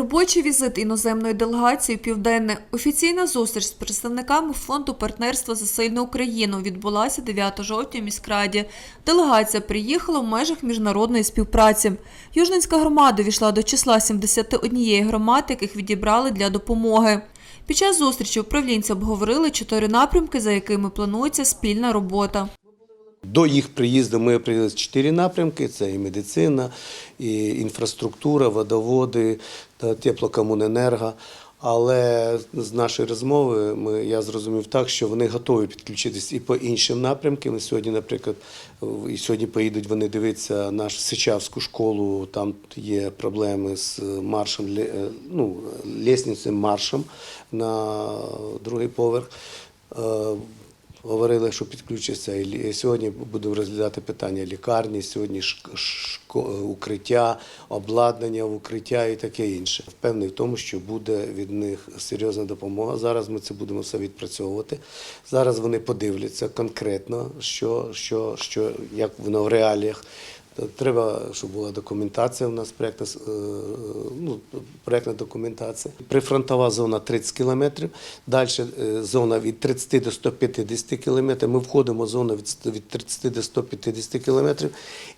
Робочий візит іноземної делегації Південне. Офіційна зустріч з представниками фонду партнерства за сильну Україну відбулася 9 жовтня в міськраді. Делегація приїхала в межах міжнародної співпраці. Южненська громада війшла до числа 71 громад, яких відібрали для допомоги. Під час зустрічі управлінці обговорили чотири напрямки, за якими планується спільна робота. До їх приїзду ми определили чотири напрямки: це і медицина, і інфраструктура, водоводи та теплокомуненерго. Але з нашої розмови ми, я зрозумів так, що вони готові підключитись і по іншим напрямкам. Сьогодні, наприклад, і сьогодні поїдуть вони дивитися нашу Сичавську школу. Там є проблеми з маршем, ну, лісницем маршем на другий поверх. Говорили, що підключиться і сьогодні будемо розглядати питання лікарні, сьогодні укриття, обладнання в укриття і таке інше. Впевнений в тому, що буде від них серйозна допомога. Зараз ми це будемо все відпрацьовувати. Зараз вони подивляться конкретно, що, що, що як воно в реаліях. Треба, щоб була документація у нас, проєктна, е, ну, проєктна документація. Прифронтова зона 30 кілометрів, далі е, зона від 30 до 150 кілометрів. Ми входимо в зону від 30 до 150 кілометрів.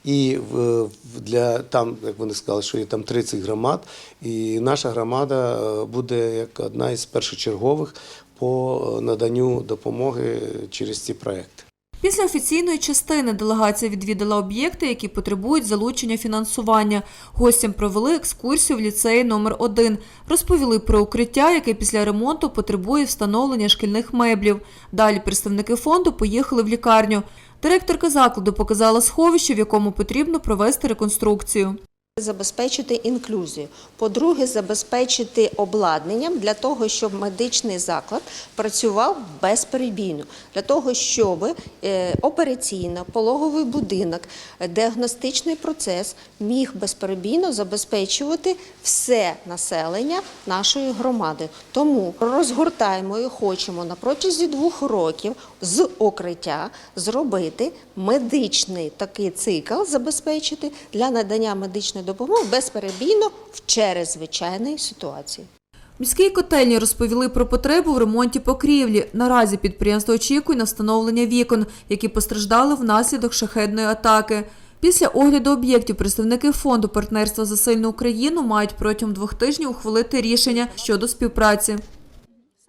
І в- для, там, як вони сказали, що є там 30 громад, і наша громада е, буде як одна із першочергових по наданню допомоги через ці проекти. Після офіційної частини делегація відвідала об'єкти, які потребують залучення фінансування. Гостям провели екскурсію в ліцеї номер 1 розповіли про укриття, яке після ремонту потребує встановлення шкільних меблів. Далі представники фонду поїхали в лікарню. Директорка закладу показала сховище, в якому потрібно провести реконструкцію. Забезпечити інклюзію. По-друге, забезпечити обладнанням для того, щоб медичний заклад працював безперебійно, для того, щоб е, операційна, пологовий будинок, діагностичний процес міг безперебійно забезпечувати все населення нашої громади. Тому розгортаємо і хочемо на протязі двох років з укриття зробити медичний такий цикл, забезпечити для надання медичної допомоги безперебійно в через звичайної ситуації. В міській котельні розповіли про потребу в ремонті покрівлі. Наразі підприємство очікує на встановлення вікон, які постраждали внаслідок шахедної атаки. Після огляду об'єктів представники фонду партнерства за сильну Україну мають протягом двох тижнів ухвалити рішення щодо співпраці.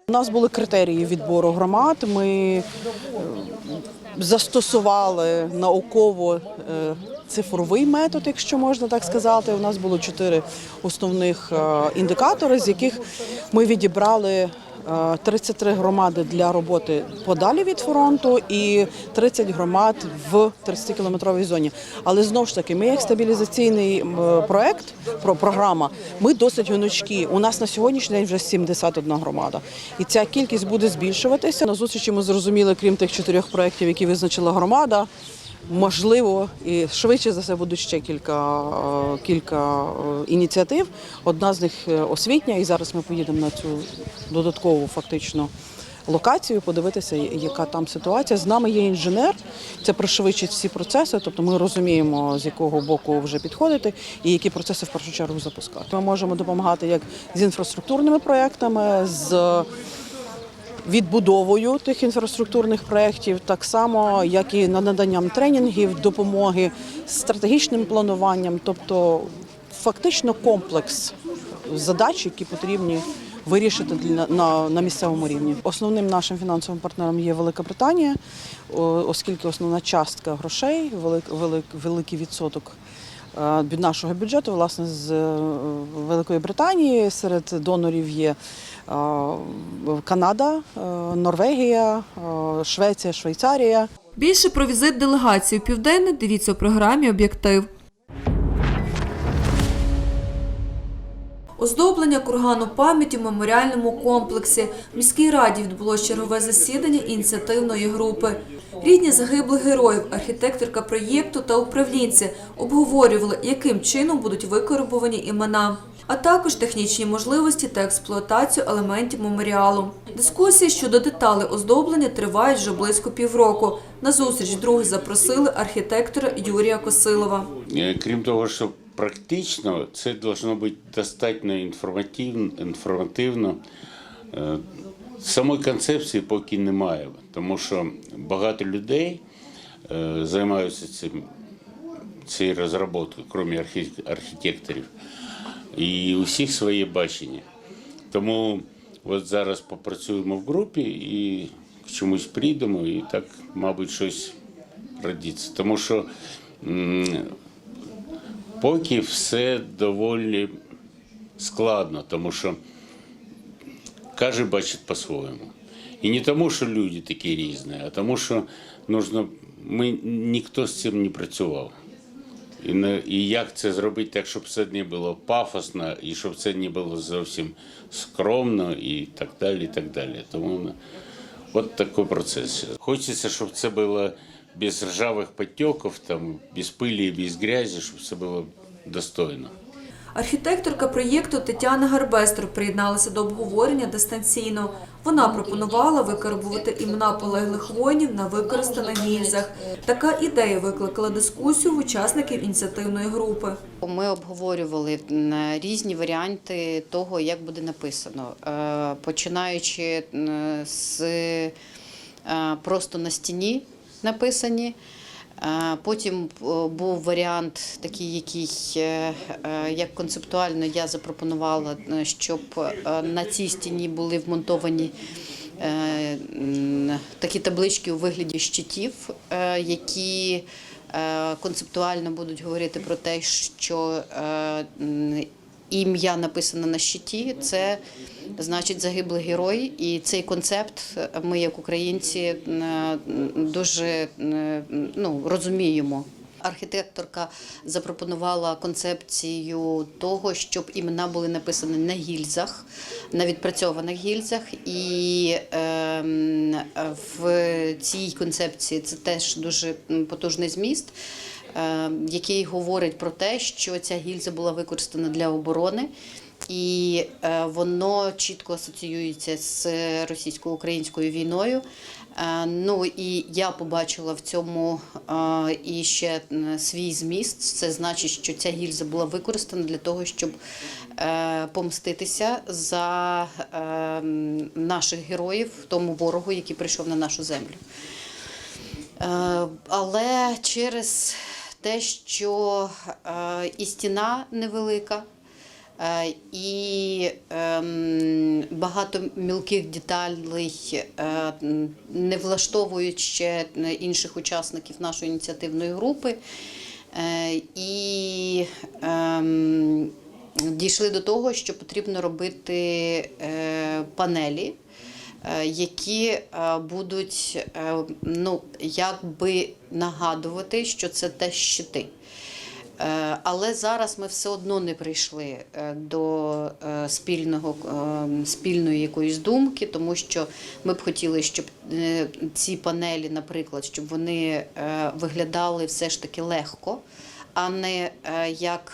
У нас були критерії відбору громад. Ми е, застосували науково е, метод, якщо можна так сказати. У нас було чотири основних е, індикатори, з яких ми відібрали. Е, 33 громади для роботи подалі від фронту і 30 громад в 30-кілометровій зоні. Але знову ж таки, ми як стабілізаційний проект, про програма, ми досить гнучкі. У нас на сьогоднішній день вже 71 громада, і ця кількість буде збільшуватися. На зустрічі ми зрозуміли, крім тих чотирьох проєктів, які визначила громада. Можливо, і швидше за все будуть ще кілька, е, кілька е, ініціатив. Одна з них е, освітня, і зараз ми поїдемо на цю додаткову фактично локацію, подивитися, яка там ситуація. З нами є інженер, це пришвидшить всі процеси, тобто ми розуміємо, з якого боку вже підходити і які процеси в першу чергу запускати. Ми можемо допомагати як з інфраструктурними проектами, з відбудовою тих інфраструктурних проєктів, так само, як і над наданням тренінгів, допомоги, стратегічним плануванням, тобто фактично комплекс задач, які потрібні вирішити для- на, на місцевому рівні. Основним нашим фінансовим партнером є Велика Британія, оскільки основна частка грошей, велик, велик, великий відсоток е, від нашого бюджету, власне, з е, Великої Британії. Серед донорів є Канада, е, Норвегія, е, Швеція, Швейцарія. Більше про візит делегації в Південне дивіться у програмі Об'єктив. Оздоблення кургану пам'яті в меморіальному комплексі. В міській раді відбулося чергове засідання ініціативної групи. Рідні загиблих героїв, архітекторка проєкту та управлінці обговорювали, яким чином будуть викорбовані імена, а також технічні можливості та експлуатацію елементів меморіалу. Дискусії щодо деталей оздоблення тривають вже близько півроку. На зустріч друге запросили архітектора Юрія Косилова. Е, Крім того, що практично це должно бути достатньо інформативно. Е, Самої концепції поки немає, тому що багато людей е, займаються цим, цією розробкою, крім архі- архітекторів. І у всіх своє бачення. Тому от зараз попрацюємо в групі і к чомусь прийдемо, і так, мабуть, щось родиться. Тому що поки все доволі складно, тому що кожен бачить по-своєму. І не тому, що люди такі різні, а тому, що нужно, ми, ніхто з цим не працював. І, не, і як це зробити так, щоб це не було пафосно, і щоб це не було зовсім скромно, і так далі. і так далі. Тому от такий процес. Хочеться, щоб це було без ржавих потьоків, там, без пилі без грязі, щоб це було достойно. Архітекторка проєкту Тетяна Гарбестер приєдналася до обговорення дистанційно. Вона пропонувала викарбувати імена полеглих воїнів на використаних гільзах. Така ідея викликала дискусію в учасників ініціативної групи. Ми обговорювали різні варіанти того, як буде написано, Е, починаючи з е, просто на стіні написані. Потім е, був варіант, такий, який е, е, як концептуально я запропонувала, щоб на цій стіні були вмонтовані такі таблички у вигляді щитів, які концептуально будуть говорити про те, що ім'я написане на щиті, це значить загиблий герой. І цей концепт ми, як українці, е, дуже е, ну, розуміємо. Архітекторка запропонувала концепцію того, щоб імена були написані на гільзах, на відпрацьованих гільзах. І ем, в цій концепції це теж дуже потужний зміст, який говорить про те, що ця гільза була використана для оборони. І е, воно чітко асоціюється з російсько-українською війною. Е, Ну і я побачила в цьому е, і ще свій зміст. Це значить, що ця гільза була використана для того, щоб помститися за е, наших героїв, тому ворогу, який прийшов на нашу землю. Але через те, що е, і стіна невелика, е, і ем, багато мілких деталей е, не влаштовують ще інших учасників нашої ініціативної групи. І ем, дійшли до того, що потрібно робити панелі які е, будуть е, ну, якби нагадувати, що це теж щити. Е, Але зараз ми все одно не прийшли е, до е, спільного, е, спільної якоїсь думки, тому що ми б хотіли, щоб е, ці панелі, наприклад, щоб вони е, виглядали все ж таки легко, а не е, як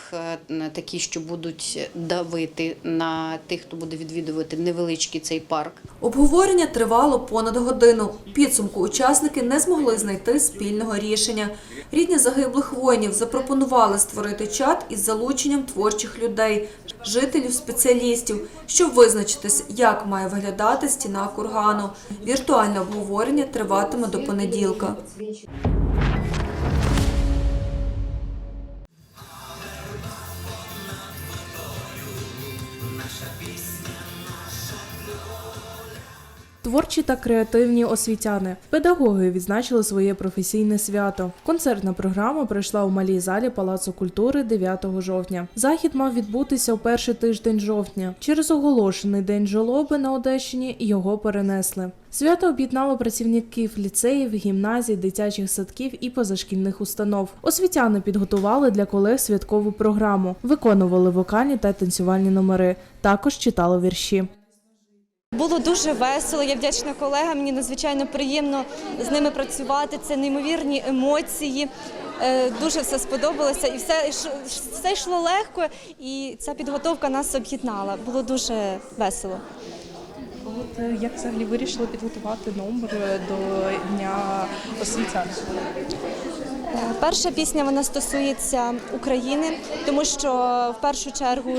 е, такі, що будуть давити на тих, хто буде відвідувати невеличкий цей парк. Обговорення тривало понад годину. Підсумку учасники не змогли знайти спільного рішення. Рідні загиблих воїнів запропонували створити чат із залученням творчих людей, жителів, спеціалістів, щоб визначитись, як має виглядати стіна кургану. Віртуальне обговорення триватиме до понеділка. Творчі та креативні освітяни, педагоги відзначили своє професійне свято. Концертна програма пройшла у малій залі Палацу культури 9 жовтня. Захід мав відбутися у перший тиждень жовтня. Через оголошений день жолоби на Одещині його перенесли. Свято об'єднало працівників ліцеїв, гімназій, дитячих садків і позашкільних установ. Освітяни підготували для колег святкову програму, виконували вокальні та танцювальні номери. Також читали вірші. Було дуже весело. Я вдячна колегам. Мені надзвичайно приємно з ними працювати. Це неймовірні емоції. Е, Дуже все сподобалося, і все все йшло легко. І ця підготовка нас об'єднала. Було дуже весело. От е, як взагалі вирішили підготувати номер е, до дня освітян? Перша пісня вона стосується України, тому що в першу чергу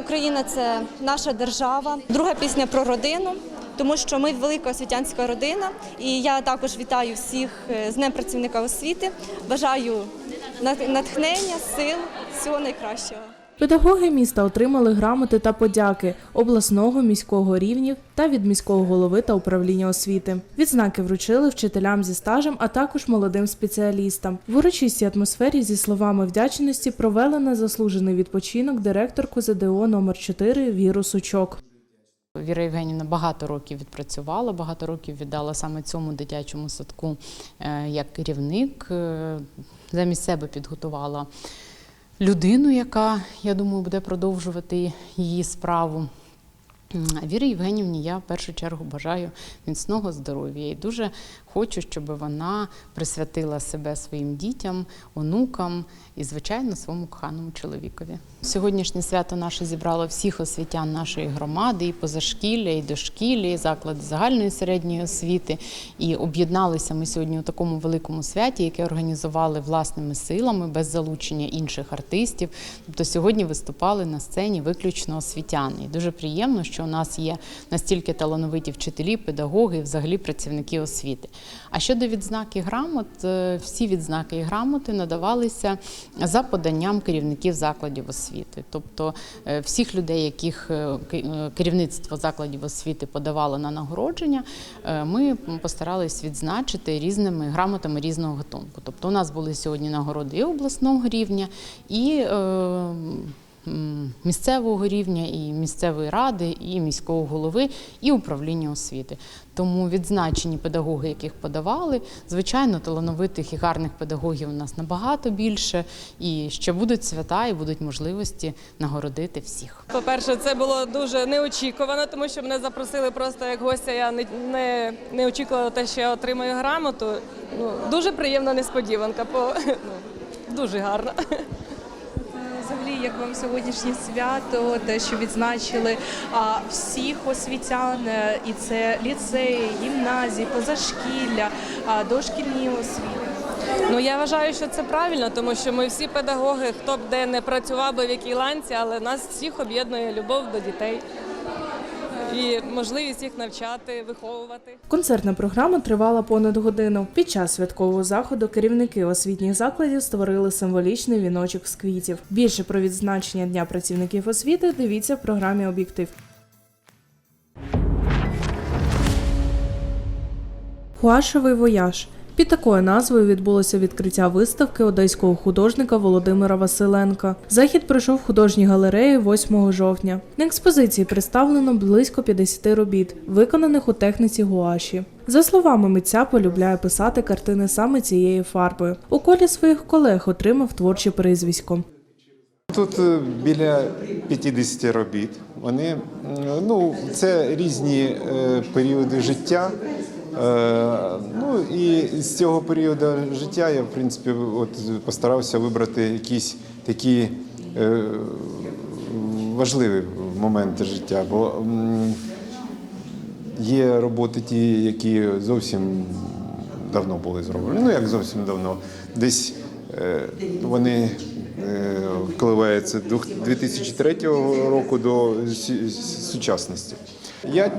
Україна це наша держава. Друга пісня про родину, тому що ми велика освітянська родина, і я також вітаю всіх е, з Днем працівника освіти. Бажаю натхнення, сил, всього найкращого. Педагоги міста отримали грамоти та подяки обласного міського рівнів та від міського голови та управління освіти. Відзнаки вручили вчителям зі стажем, а також молодим спеціалістам. В урочистій атмосфері зі словами вдячності провели на заслужений відпочинок директорку ЗДО номер 4 Віру Сучок. Віра Євгенівна багато років відпрацювала, багато років віддала саме цьому дитячому садку е, як керівник. Е, Замість себе підготувала людину, яка, я думаю, буде продовжувати її справу. Вірі Євгенівні я в першу чергу бажаю міцного здоров'я і дуже хочу, щоб вона присвятила себе своїм дітям, онукам і, звичайно, своєму коханому чоловікові. Сьогоднішнє свято наше зібрало всіх освітян нашої громади, і позашкілля, і дошкілля, і заклади загальної середньої освіти. І об'єдналися ми сьогодні у такому великому святі, яке організували власними силами, без залучення інших артистів. Тобто сьогодні виступали на сцені виключно освітяни. І дуже приємно, що у нас є настільки талановиті вчителі, педагоги, і взагалі працівники освіти. А щодо відзнак грамот, е, всі відзнаки і грамоти надавалися за поданням керівників закладів освіти. Тобто е, всіх людей, яких е, керівництво закладів освіти подавало на нагородження, ми постарались відзначити різними грамотами різного гатунку. Тобто у нас були сьогодні нагороди і обласного рівня, і місцевого рівня, і місцевої ради, і міського голови, і управління освіти. Тому відзначені педагоги, яких подавали, звичайно, талановитих і гарних педагогів у нас набагато більше. І ще будуть свята, і будуть можливості нагородити всіх. По-перше, це було дуже неочікувано, тому що мене запросили просто як гостя. Я не, не, не очікувала те, що я отримаю грамоту. Ну, дуже приємна несподіванка, по, ну, дуже гарна. Як вам сьогоднішнє свято, те, що відзначили а, всіх освітян, е, і це ліцеї, гімназії, позашкілля, а, дошкільні освіти. Ну я вважаю, що це правильно, тому що ми всі педагоги, хто б де не працював би в якій ланці, але нас всіх об'єднує любов до дітей і можливість їх навчати, виховувати. Концертна програма тривала понад годину. Під час святкового заходу керівники освітніх закладів створили символічний віночок з квітів. Більше про відзначення Дня працівників освіти дивіться в програмі Об'єктив. Хуашовий вояж. Під такою назвою відбулося відкриття виставки одеського художника Володимира Василенка. Захід пройшов в художній галереї 8 жовтня. На експозиції представлено близько 50 робіт, виконаних у техніці гуаші. За словами митця, полюбляє писати картини саме цією фарбою. У колі своїх колег отримав творче прізвисько. Тут е, біля 50 робіт. Вони ну, це різні е, періоди життя. Е, ну і з цього періоду життя я, в принципі, от постарався вибрати якісь такі е, важливі моменти життя. Бо є роботи ті, які зовсім давно були зроблені. Ну як зовсім давно. Десь е, вони е, 2003 року до сучасності. Я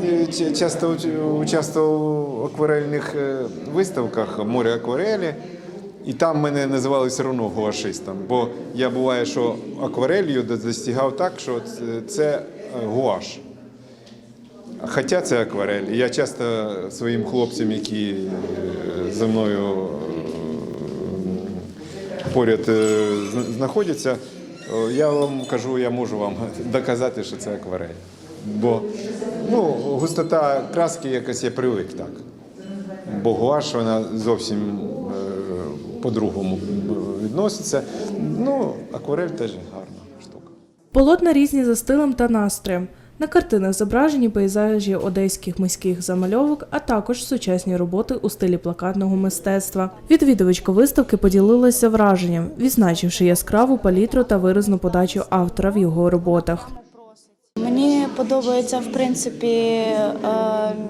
е, часто уч- участвував в акварельних е, виставках море акварелі. І там мене називали все одно гуашистом, бо я буває, що акварелью достигав так, що це- е, гуаш. Хоча це акварель. Я часто своїм хлопцям, які зі мною поряд знаходяться, я вам кажу, я можу вам доказати, що це акварель. Бо ну, густота краски якось я привик так. Бо гуаш вона зовсім е, по-другому відноситься. Ну, акварель теж гарна штука. Полотна різні за стилем та настроєм. На картинах зображені пейзажі одеських міських замальовок, а також сучасні роботи у стилі плакатного мистецтва. Відвідувачка виставки поділилася враженням, відзначивши яскраву палітру та виразну подачу автора в його роботах. Подобаються в принципі е,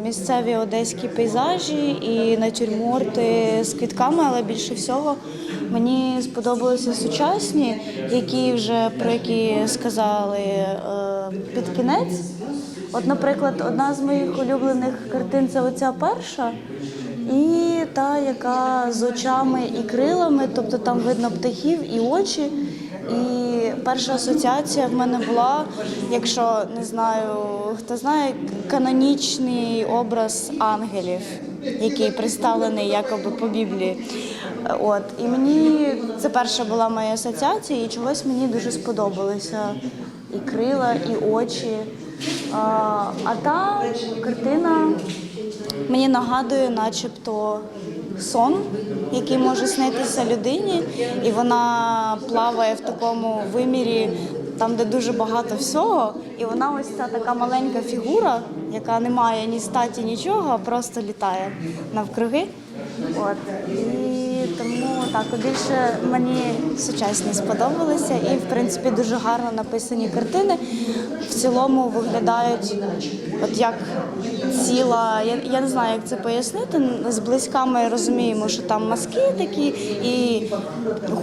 місцеві одеські пейзажі і натюрморти з квітками, але більше всього Мені сподобалися сучасні, які вже про які сказали е, під кінець. От, наприклад, одна з моїх улюблених картин це оця перша. І та, яка з очами і крилами, тобто там видно птахів і очі. І перша асоціація в мене була, якщо не знаю, хто знає, канонічний образ ангелів, який представлений якоби по Біблії. От і мені це перша була моя асоціація, і чогось мені дуже сподобалося. І крила, і очі. А, а та картина мені нагадує, начебто, сон, який може снитися людині, і вона плаває в такому вимірі, там, де дуже багато всього. І вона ось ця така маленька фігура, яка не має ні статі, нічого, а просто літає навкруги. От. І так більше мені сучасні сподобалися, і в принципі дуже гарно написані картини. В цілому виглядають от як ціла. Я, я не знаю, як це пояснити. Зблизька ми розуміємо, що там маски такі, і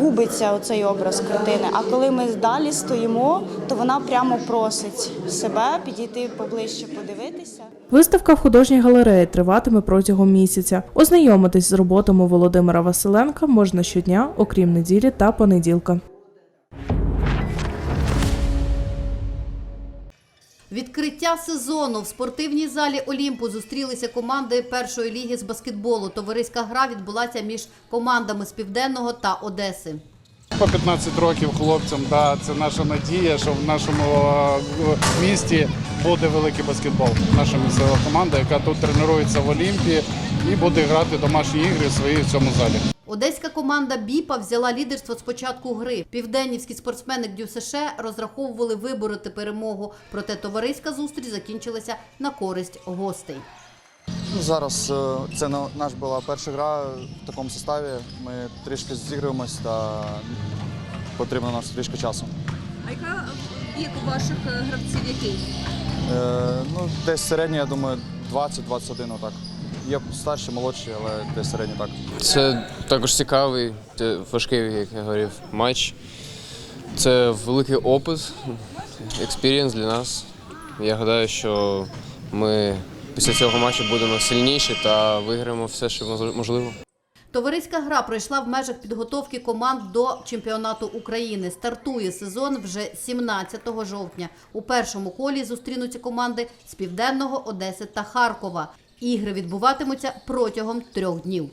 губиться оцей образ картини. А коли ми далі стоїмо, то вона прямо просить себе підійти поближче, подивитися. Виставка в художній галереї триватиме протягом місяця. Ознайомитись з роботами Володимира Василенка можна щодня, окрім неділі та понеділка. Відкриття сезону в спортивній залі Олімпу зустрілися команди першої ліги з баскетболу. Товариська гра відбулася між командами з Південного та Одеси. По 15 років хлопцям, да, це наша надія, що в нашому е, місті буде великий баскетбол. Наша місцева команда, яка тут тренується в Олімпії і буде грати домашні ігри свої в цьому залі. Одеська команда Біпа взяла лідерство з початку гри. Південнівські спортсмени ДЮСШ розраховували вибороти перемогу, проте товариська зустріч закінчилася на користь гостей. Ну, Зараз е, це на- наш була перша гра в такому составі. Ми трішки зігруємось та потрібно нам трішки часу. А яка вік ваших гравців який? Е, ну, десь середній, я думаю, 20-21 отак. Є старші, молодші, але десь середній так. Це також цікавий, це важкий, як я говорив, матч. Це великий опит, експірієнс для нас. Я гадаю, що ми після цього матчу будемо сильніші та виграємо все, що можливо. Товариська гра пройшла в межах підготовки команд до чемпіонату України. Стартує сезон вже 17 жовтня. У першому колі зустрінуться команди з Південного, Одеси та Харкова. Ігри відбуватимуться протягом трьох днів.